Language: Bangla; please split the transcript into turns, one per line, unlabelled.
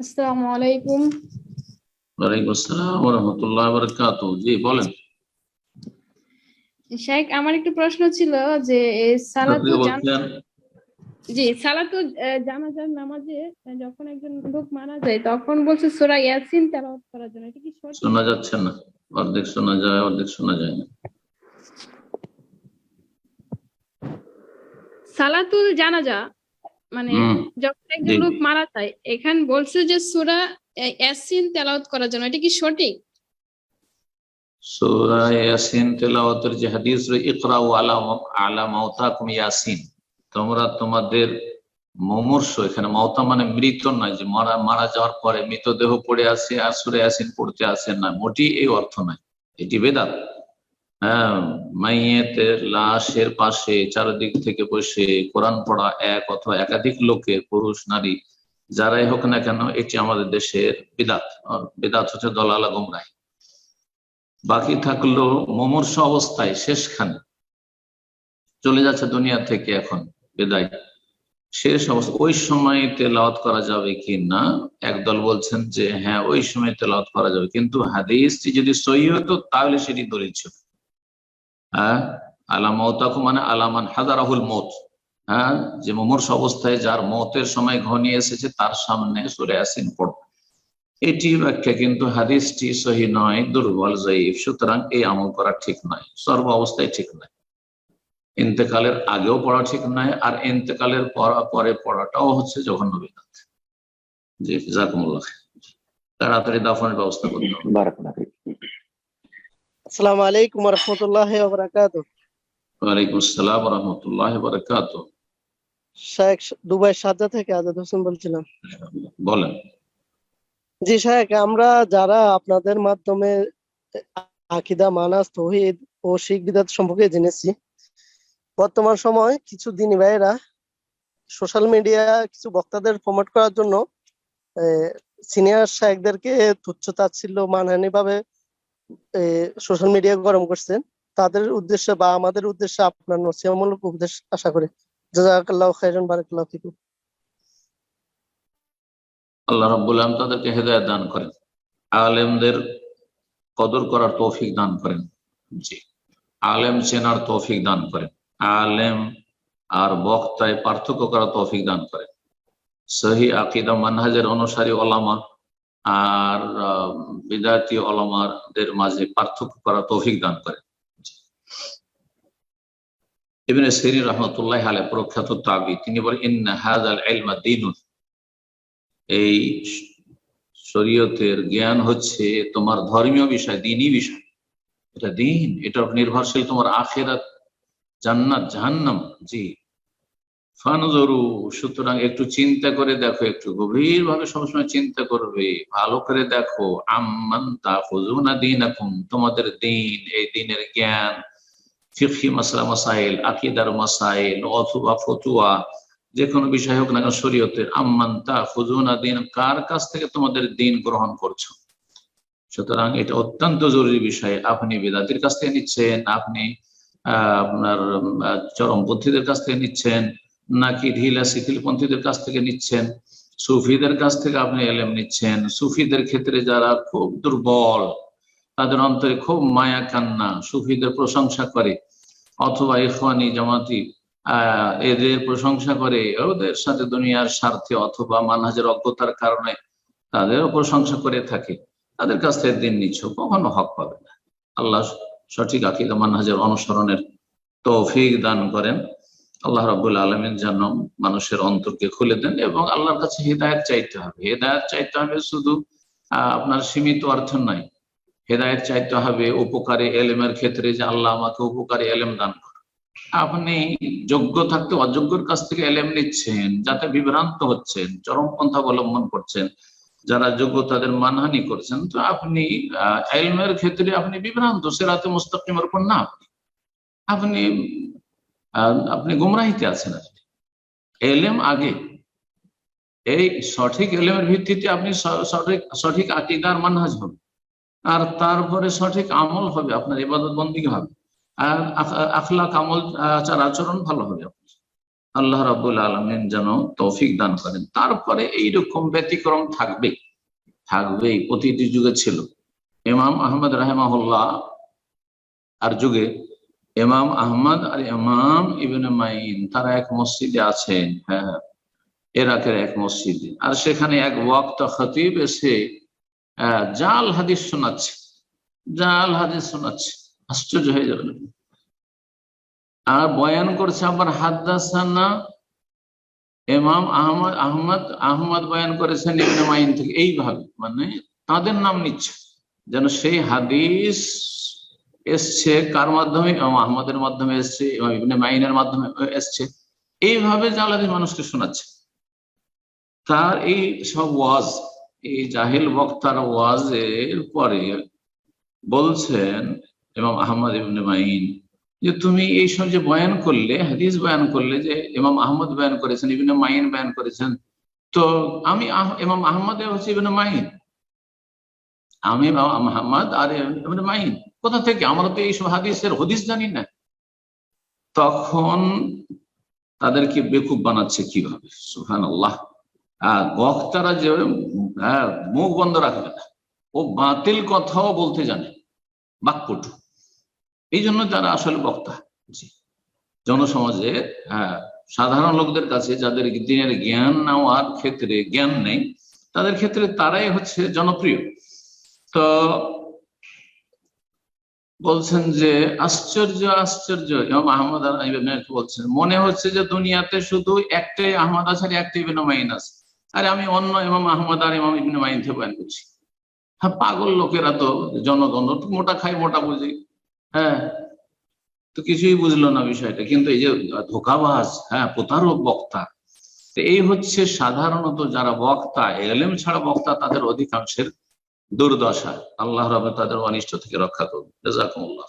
আসসালামু আলাইকুম
ওয়ালাইকুম আসসালাম রহমতুল্লাহ বরকাত জি বলেন।
শেখ আমার একটু প্রশ্ন ছিল যে সালাতু জি সালাতু জানাজার নামাজে যখন একজন লোক মারা যায় তখন বলছে সূরা ইয়াসিন তেলাওয়াত করার জন্য। এটা কি
শোনা যাচ্ছে না। অর্ধেক শোনা যায় অর্ধেক শোনা যায় না।
সালাতুল জানাজা মানে। যখন একজন লোক মারা যায় এখানে বলছে যে সূরা ইয়াসিন তেলাওয়াত করার জন্য। এটা কি সঠিক?
সূরা ইয়াসিন তেলাওয়াতের যে হাদিস ইকরাউ আলা আলা মাউতাকুম ইয়াসিন। তোমরা তোমাদের মুমূর্ষ এখানে মাওতা মানে মৃত নয় যে মারা মারা যাওয়ার পরে মৃতদেহ পড়ে আছে আর সূরা ইয়াসিন পড়তে আসে না। মোটি এই অর্থ নয় এটি বেদাত। মাইয়েতের লাশের পাশে চারিদিক থেকে বসে কোরআন পড়া এক অথবা একাধিক লোকের পুরুষ, নারী, যারাই হোক না কেন, এটি আমাদের দেশের বিদাত। বিদাত হচ্ছে দলালা গুমরাহি। বাকি থাকল মমর্ষ অবস্থায় শেষখানে। চলে যাচ্ছে দুনিয়া থেকে এখন, বিদায়। শেষ অবস্থা। ওই সময় তেলাওয়াত করা যাবে কি না? একদল বলছেন যে হ্যাঁ ওই সময় তেলাওয়াত করা যাবে। কিন্তু হাদিসটি যদি সহি হতো, তাহলে সেটি দলিল ছিল। হ্যাঁ? আলামাউতাকু মানে আলামান হাজারাহুল মত হ্যাঁ? যে মমর্ষ অবস্থায় যার মতের সময় ঘনিয়ে এসেছে, তার সামনে সরে আসেন পড়। এটি ব্যাখ্যা কিন্তু হাদিসটি সহি নয়, দুর্বল, জয়ীফ। সুতরাং এই আমল করা ঠিক নয়, সর্ব অবস্থায় ঠিক নয়। ইন্তেকালের আগেও পড়া ঠিক নয়, আর ইন্তেকালের পরে পড়াটাও হচ্ছে জঘন্য বিধাত জি, জাকুমুল্লাহ তাড়াতাড়ি দাফনের ব্যবস্থা করতে হবে।
আসসালামু আলাইকুম রহমতুল্লাহ বারাকাত
ওয়ালাইকুম আসসালাম রহমতুল্লাহ বারাকাত
শেখ দুবাই সাজ্জা থেকে আজাদ হোসেন বলছিলাম।
বলেন।
জি শেখ আমরা যারা আপনাদের মাধ্যমে আকিদা মানাস তৌহিদ ও শিখ বিদাত সম্পর্কে জেনেছি বর্তমান সময় কিছু দিনী ভাইয়েরা সোশ্যাল মিডিয়া কিছু বক্তাদের প্রমোট করার জন্য সিনিয়র শেখদেরকে তুচ্ছ তাচ্ছিল্য মানহানি ভাবে সোশ্যাল মিডিয়া গরম করছেন, তাদের উদ্দেশ্যে বা আমাদের উদ্দেশ্যে আপনার নসিহতমূলক উপদেশ আশা করি। জাজাকাল্লাহ খাইরান বারাকাল্লাহ ফিকুম।
আল্লাহ রাব্বুল আলম তাদেরকে হেদায়ত দান করেন। আলেমদের কদর করার তৌফিক দান করেন। জি। আলেম চেনার তৌফিক দান করেন। আলেম আর বক্তায় পার্থক্য করার তৌফিক দান করেন। সহি আকিদা, মানহাজের অনুসারী, ওলামা আর বিদাতি ওলামাদের মাঝে পার্থক্য করার তৌফিক দান সিরিন রহমতুল্লাহ আলাই প্রখ্যাত তাবি, তিনি বলেন দীনুন। এই শরীয়তের জ্ঞান হচ্ছে তোমার ধর্মীয় বিষয়, দিনই বিষয়। এটা দিন উপর নির্ভরশীল তোমার আখেরাত, জান্নাত, জাহান্নাম। জি। ফানজরু, সুতরাং একটু চিন্তা করে দেখো, একটু গভীর ভাবে সবসময় চিন্তা করবে, ভালো করে দেখো, আম্মান তা ফুজুনা দিন এখন তোমাদের দিন, এই দিনের জ্ঞান ফিফি মাসলা মাসাইল, আকিদার মাসাইল, অথবা ফতুয়া যে কোনো বিষয় হোক না কেন শরীয়তের, আম্মান তা ফুজুনা দিন, কার কাছ থেকে তোমাদের দিন গ্রহণ করছ? সুতরাং এটা অত্যন্ত জরুরি বিষয়, আপনি বেদাতির কাছ থেকে নিচ্ছেন, আপনি আপনার চরমপন্থীদের কাছ থেকে নিচ্ছেন নাকি ঢিলা শিথিলপন্থীদের কাছ থেকে নিচ্ছেন। সুফিদের কাছ থেকে আপনি এলেম নিচ্ছেন। সুফিদের ক্ষেত্রে যারা খুব দুর্বল, তাদের অন্তরে খুব মায়া কান্না, সুফিদের প্রশংসা করে। অথবা ইফানি জামাতি এদের প্রশংসা করে, ওদের সাথে দুনিয়ার স্বার্থে অথবা মানহাজের অজ্ঞতার কারণে তাদেরও প্রশংসা করে থাকে। তাদের কাছ থেকে দিন নিচ্ছ, কখনো হক পাবে না। আল্লাহ সঠিক আকিদা মানহাজের অনুসরণের তৌফিক দান করেন। আল্লাহ রাবুল আলমের যেন মানুষের অন্তরকে খুলে দেন এবং আল্লাহর কাছে হৃদায়ত চাইতে হবে। হৃদায়ত চাইতে হবে শুধু আপনার সীমিত অর্থ নয়। হেদায়ত চাইতে হবে উপকারী এলেমের ক্ষেত্রে যে আল্লাহ আমাকে উপকারী এলেম দান আপনি যোগ্য থাকতে অযোগ্যর কাছ থেকে এলেম নিচ্ছেন, যাতে বিভ্রান্ত হচ্ছেন চরমপন্থা অবলম্বন করছেন, যারা যোগ্য তাদের মানহানি করছেন, তো আপনি এলমের ক্ষেত্রে আপনি বিভ্রান্ত, সেরাতে মুস্তাকিমের উপর না আপনি আপনি গুমরাহিতে আছেন কি। এলেম আগে। এই সঠিক এলেমের ভিত্তিতে আপনি সঠিক সঠিক আকিদার মানহাজ হবে আর তারপরে সঠিক আমল হবে আপনার, ইবাদত বন্দী হবে। আর আখ- আখলাক আমল, আচার আচরণ ভালো হবে আপনার। আল্লাহ রাবুল আলমেন যেন তৌফিক দান করেন। তারপরে এইরকম ব্যতিক্রম থাকবে থাকবেই, প্রতিটি যুগে ছিল। ইমাম আহমদ রাহেমাহুল্লাহ, আর যুগে ইমাম আহমদ আর ইমাম ইবনে মাইন তারা এক মসজিদে আছেন। হ্যাঁ হ্যাঁ, ইরাকের এক মসজিদে। আর সেখানে এক ওয়াক্ত খতিব এসে জাল হাদিস শোনাচ্ছে। জাল হাদিস শোনাচ্ছে। আশ্চর্য হয়ে যাবে আর বয়ান করছে আবার হাদ্দাসানা এমাম আহমদ আহমদ আহমদ বয়ান করেছেন ইবনে মাইন থেকে। এইভাবে মানে তাদের নাম নিচ্ছে। যেন সেই হাদিস এসছে কার মাধ্যমে? আহমদের মাধ্যমে এসছে ইমাম ইবনে মাইনের মাধ্যমে এসছে। এইভাবে জালাদি মানুষকে শোনাচ্ছে। তার এই সব ওয়াজ, এই জাহিল বক্তার ওয়াজের পরে বলছেন ইমাম আহমদ ইবনে মাইন যে, তুমি এই সব যে বয়ান করলে, হাদিস বয়ান করলে যে ইমাম আহমদ বয়ান করেছেন, ইবনে মাইন বয়ান করেছেন, তো আমি ইমাম আহমদ হচ্ছে ইবনে মাইন। আমি ইমাম আহমদ আর ইবনে মাইন। কোথা থেকে? আমরা তো এইসব হাদিসের হদিস জানি না। তখন তাদেরকে বেকুব বানাচ্ছে কীভাবে? সুহান আল্লাহ আর বক্তারা যে হ্যাঁ, মুখ বন্ধ রাখবে না। ও বাতিল কথাও বলতে জানে। বাক্যটু এই জন্য যারা আসলে বক্তা। জনসমাজে হ্যাঁ সাধারণ লোকদের কাছে যাদের দিনের জ্ঞান নেওয়ার ক্ষেত্রে জ্ঞান নেই তাদের ক্ষেত্রে তারাই হচ্ছে জনপ্রিয়। তো বলছেন যে, আশ্চর্য আশ্চর্য। আহমদ বলছেন, মনে হচ্ছে যে দুনিয়াতে শুধু একটাই আহমদ আছে একটাই ইবনে মাইন আছে। আরে আমি অন্য ইমাম আহমদ আর ইমাম ইবনে মাইন থেকে বয়ান করছি হ্যাঁ পাগল লোকেরা তো, জনগণ মোটা খাই মোটা বুঝি। হ্যাঁ তো কিছুই বুঝলো না বিষয়টা। কিন্তু এই যে ধোকাবাজ হ্যাঁ প্রতারক বক্তা এই হচ্ছে সাধারণত যারা বক্তা, এলেম ছাড়া বক্তা তাদের অধিকাংশের দুর্দশা আল্লাহ রবে তাদের অনিষ্ট থেকে রক্ষা করুন। জাজাকুমুল্লাহ